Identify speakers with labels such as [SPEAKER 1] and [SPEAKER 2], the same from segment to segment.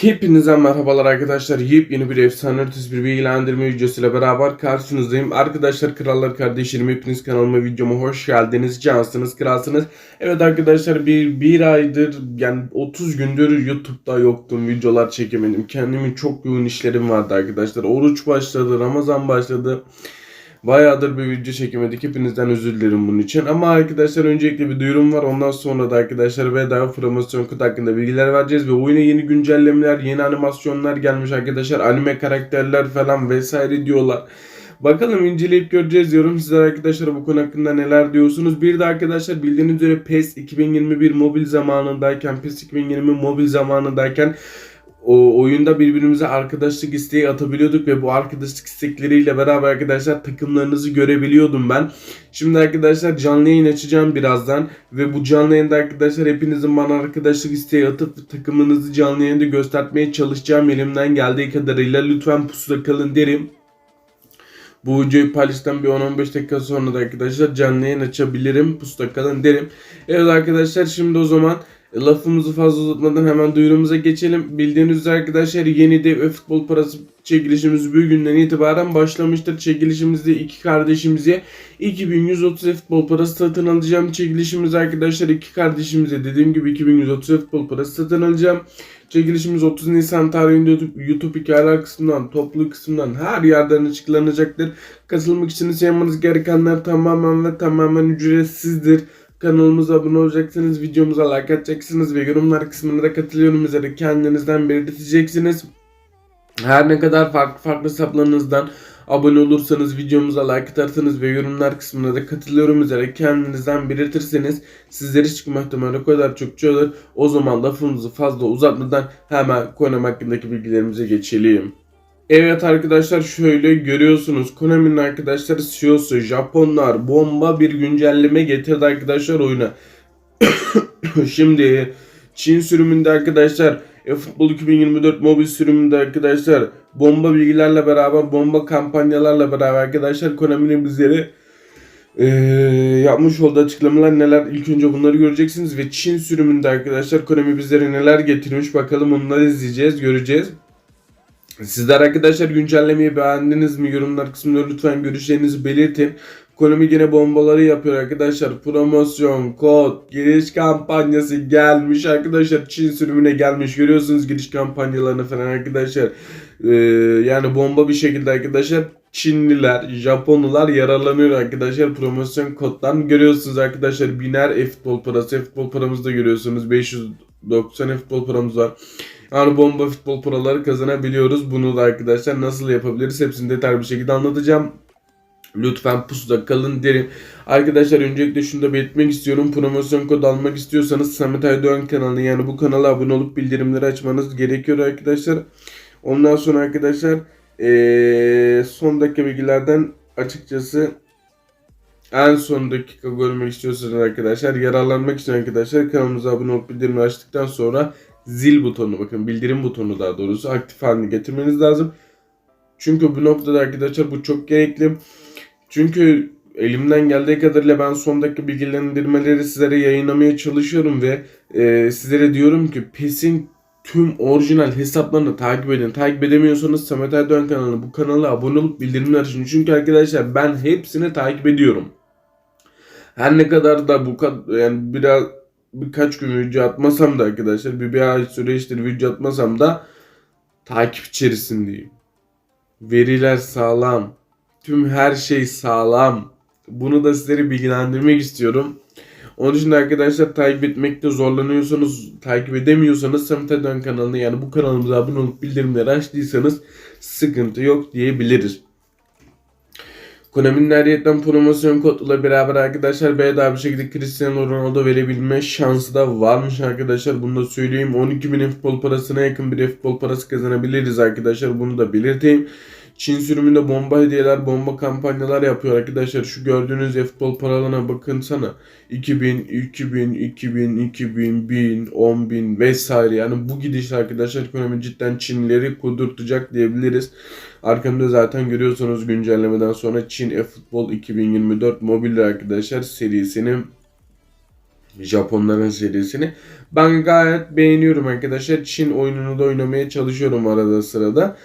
[SPEAKER 1] Hepinize merhabalar arkadaşlar. Yepyeni bir efsane ötesi bir bilgilendirme videosuyla beraber karşınızdayım. Arkadaşlar krallar kardeşlerim hepiniz kanalıma videoma hoş geldiniz. Cansınız kralsınız. Evet arkadaşlar bir, bir aydır yani 30 gündür YouTube'da yoktum. Videolar çekemedim. Kendimin çok yoğun işlerim vardı arkadaşlar. Oruç başladı, Ramazan başladı. Bayağıdır bir video çekemedik. Hepinizden özür dilerim bunun için. Ama arkadaşlar öncelikle bir duyurum var. Ondan sonra da arkadaşlar bedava promosyon kod hakkında bilgiler vereceğiz. Ve oyuna yeni güncellemeler, yeni animasyonlar gelmiş arkadaşlar. Anime karakterler falan vesaire diyorlar. Bakalım inceleyip göreceğiz diyorum. Sizler arkadaşlar bu konu hakkında neler diyorsunuz? Bir de arkadaşlar bildiğiniz üzere PES 2021 mobil zamanındayken, PES 2020 mobil zamanındayken o oyunda birbirimize arkadaşlık isteği atabiliyorduk ve bu arkadaşlık istekleriyle beraber arkadaşlar takımlarınızı görebiliyordum ben. Şimdi arkadaşlar canlı yayın açacağım birazdan ve bu canlı yayında arkadaşlar hepinizin bana arkadaşlık isteği atıp takımınızı canlı yayında göstermeye çalışacağım elimden geldiği kadarıyla. Lütfen pusuda kalın derim. Bu videoyu paylaştıktan bir 10-15 dakika sonra da arkadaşlar canlı yayın açabilirim. Pusuda kalın derim. Evet arkadaşlar şimdi o zaman Lafımızı fazla uzatmadan hemen duyurumuza geçelim. Bildiğiniz üzere arkadaşlar yeni dev futbol parası çekilişimiz bugünden itibaren başlamıştır. Çekilişimizde iki kardeşimize 2130 futbol parası satın alacağım. Çekilişimiz arkadaşlar iki kardeşimize dediğim gibi 2130 futbol parası satın alacağım. Çekilişimiz 30 Nisan tarihinde YouTube, YouTube hikayeler kısmından, toplu kısmından her yerden açıklanacaktır. Katılmak için yapmanız gerekenler tamamen ve tamamen ücretsizdir. Kanalımıza abone olacaksınız, videomuza like atacaksınız ve yorumlar kısmına da katılıyorum üzere kendinizden belirteceksiniz. Her ne kadar farklı farklı hesaplarınızdan abone olursanız, videomuza like atarsanız ve yorumlar kısmına da katılıyorum üzere kendinizden belirtirseniz sizleri çıkma ihtimali o kadar çokça olur. O zaman lafımızı fazla uzatmadan hemen konu hakkındaki bilgilerimize geçelim. Evet arkadaşlar şöyle görüyorsunuz Konami'nin arkadaşlar CEO'su Japonlar bomba bir güncelleme getirdi arkadaşlar oyuna. Şimdi Çin sürümünde arkadaşlar eFootball 2024 mobil sürümünde arkadaşlar bomba bilgilerle beraber bomba kampanyalarla beraber arkadaşlar Konami'nin bizleri ee, yapmış olduğu açıklamalar neler ilk önce bunları göreceksiniz ve Çin sürümünde arkadaşlar Konami bizlere neler getirmiş bakalım onları izleyeceğiz göreceğiz. Sizler arkadaşlar güncellemeyi beğendiniz mi? Yorumlar kısmında lütfen görüşlerinizi belirtin. Konami yine bombaları yapıyor arkadaşlar. Promosyon, kod, giriş kampanyası gelmiş arkadaşlar. Çin sürümüne gelmiş. Görüyorsunuz giriş kampanyalarını falan arkadaşlar. Ee, yani bomba bir şekilde arkadaşlar Çinliler, Japonlular yararlanıyor arkadaşlar. Promosyon koddan görüyorsunuz arkadaşlar. Biner e-futbol parası. E-futbol paramızı da görüyorsunuz. 590 e-futbol paramız var. Yani bomba futbol paraları kazanabiliyoruz. Bunu da arkadaşlar nasıl yapabiliriz hepsini detaylı bir şekilde anlatacağım. Lütfen pusuda kalın derim. Arkadaşlar öncelikle şunu da belirtmek istiyorum. Promosyon kodu almak istiyorsanız Samet Aydoğan kanalına yani bu kanala abone olup bildirimleri açmanız gerekiyor arkadaşlar. Ondan sonra arkadaşlar ee, son dakika bilgilerden açıkçası en son dakika görmek istiyorsanız arkadaşlar yararlanmak için arkadaşlar kanalımıza abone olup bildirimleri açtıktan sonra zil butonu bakın bildirim butonu daha doğrusu aktif haline getirmeniz lazım. Çünkü bu noktada arkadaşlar bu çok gerekli. Çünkü elimden geldiği kadarıyla ben son dakika bilgilendirmeleri sizlere yayınlamaya çalışıyorum ve e, sizlere diyorum ki PES'in tüm orijinal hesaplarını takip edin. Takip edemiyorsanız Samet Erdoğan kanalına bu kanala abone olup bildirimler açın. Çünkü arkadaşlar ben hepsini takip ediyorum. Her ne kadar da bu kadar yani biraz birkaç gün video atmasam da arkadaşlar bir, bir ay süreçtir video atmasam da takip içerisindeyim. Veriler sağlam. Tüm her şey sağlam. Bunu da sizleri bilgilendirmek istiyorum. Onun için arkadaşlar takip etmekte zorlanıyorsanız, takip edemiyorsanız Samet Erdoğan kanalına yani bu kanalımıza abone olup bildirimleri açtıysanız sıkıntı yok diyebiliriz. Konami'nin ayrıyetten promosyon koduyla beraber arkadaşlar bedava bir şekilde Cristiano Ronaldo verebilme şansı da varmış arkadaşlar. Bunu da söyleyeyim. 12 bin futbol parasına yakın bir futbol parası kazanabiliriz arkadaşlar. Bunu da belirteyim. Çin sürümünde bomba hediyeler, bomba kampanyalar yapıyor arkadaşlar. Şu gördüğünüz futbol paralarına bakın sana. 2000, 2000, 2000, 2000, 1000, 10.000 vesaire. Yani bu gidiş arkadaşlar ekonomi cidden Çinlileri kudurtacak diyebiliriz. Arkamda zaten görüyorsunuz güncellemeden sonra Çin e-futbol 2024 mobil arkadaşlar serisini Japonların serisini. Ben gayet beğeniyorum arkadaşlar. Çin oyununu da oynamaya çalışıyorum arada sırada.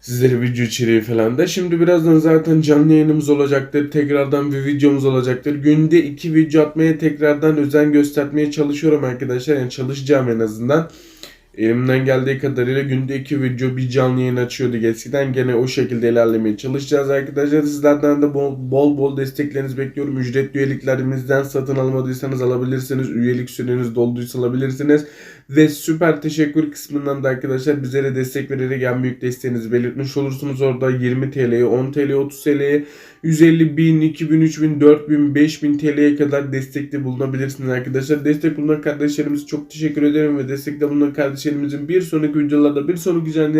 [SPEAKER 1] Sizlere video içeriği falan da. Şimdi birazdan zaten canlı yayınımız olacaktır. Tekrardan bir videomuz olacaktır. Günde iki video atmaya tekrardan özen göstermeye çalışıyorum arkadaşlar. Yani çalışacağım en azından. Elimden geldiği kadarıyla günde iki video bir canlı yayın açıyorduk eskiden. Gene o şekilde ilerlemeye çalışacağız arkadaşlar. Sizlerden de bol bol, bol desteklerinizi bekliyorum. Ücretli üyeliklerimizden satın almadıysanız alabilirsiniz. Üyelik süreniz dolduysa alabilirsiniz. Ve süper teşekkür kısmından da arkadaşlar bizlere destek vererek en büyük desteğinizi belirtmiş olursunuz. Orada 20 TL'ye, 10 TL'ye, 30 TL'ye, 150 bin, 2000, 3000, 4000, 5000 TL'ye kadar destekte bulunabilirsiniz arkadaşlar. Destek bulunan kardeşlerimize çok teşekkür ederim ve destekte bulunan kardeşlerimizin bir sonraki videolarda, bir sonraki canlı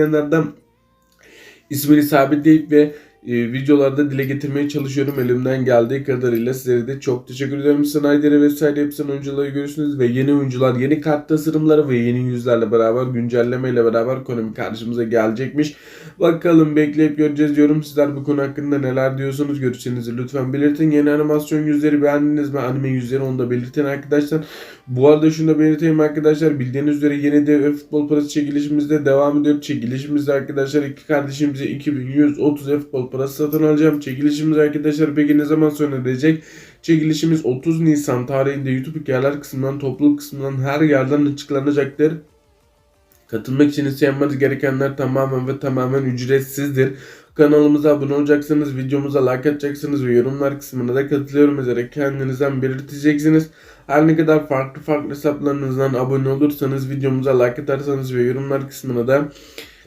[SPEAKER 1] ismini sabitleyip ve e, videolarda dile getirmeye çalışıyorum elimden geldiği kadarıyla sizlere de çok teşekkür ederim. Snyder'e vesaire hepsinin oyuncuları görürsünüz ve yeni oyuncular, yeni kart tasarımları ve yeni yüzlerle beraber güncellemeyle beraber Konami karşımıza gelecekmiş. Bakalım bekleyip göreceğiz diyorum. Sizler bu konu hakkında neler diyorsunuz? Görüşlerinizi lütfen belirtin. Yeni animasyon yüzleri beğendiniz mi? Anime yüzleri onu da belirtin arkadaşlar. Bu arada şunu da belirteyim arkadaşlar. Bildiğiniz üzere yeni de futbol parası çekilişimizde devam ediyor. Çekilişimizde arkadaşlar iki kardeşimize 2130 futbol parası satın alacağım. Çekilişimiz arkadaşlar peki ne zaman sona erecek? Çekilişimiz 30 Nisan tarihinde YouTube hikayeler kısmından, topluluk kısmından her yerden açıklanacaktır. Katılmak için isteyenmeniz gerekenler tamamen ve tamamen ücretsizdir. Kanalımıza abone olacaksınız, videomuza like atacaksınız ve yorumlar kısmına da katılıyorum üzere kendinizden belirteceksiniz. Her ne kadar farklı farklı hesaplarınızdan abone olursanız, videomuza like atarsanız ve yorumlar kısmına da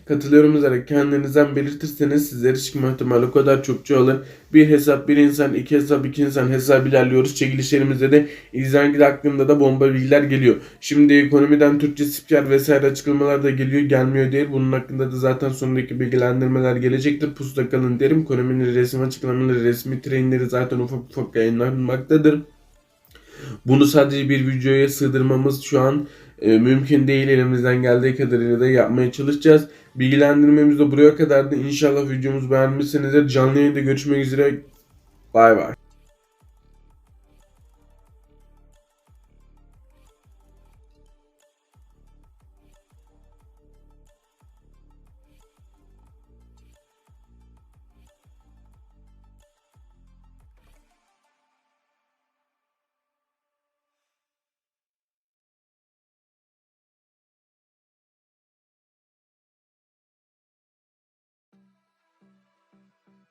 [SPEAKER 1] katılıyorum üzere kendinizden belirtirseniz sizlere çıkma ihtimali o kadar çok çoğalır. Bir hesap bir insan, iki hesap iki insan hesap ilerliyoruz. Çekilişlerimizde de izlengi hakkında da bomba bilgiler geliyor. Şimdi ekonomiden Türkçe spiker vesaire açıklamalar da geliyor. Gelmiyor değil. Bunun hakkında da zaten sonraki bilgilendirmeler gelecektir. Pusuda kalın derim. Ekonominin resmi açıklamaları, resmi trendleri zaten ufak ufak yayınlanmaktadır. Bunu sadece bir videoya sığdırmamız şu an e, mümkün değil. Elimizden geldiği kadarıyla da yapmaya çalışacağız. Bilgilendirmemiz de buraya kadardı. İnşallah videomuzu beğenmişsinizdir. Canlı yayında görüşmek üzere. Bay bay.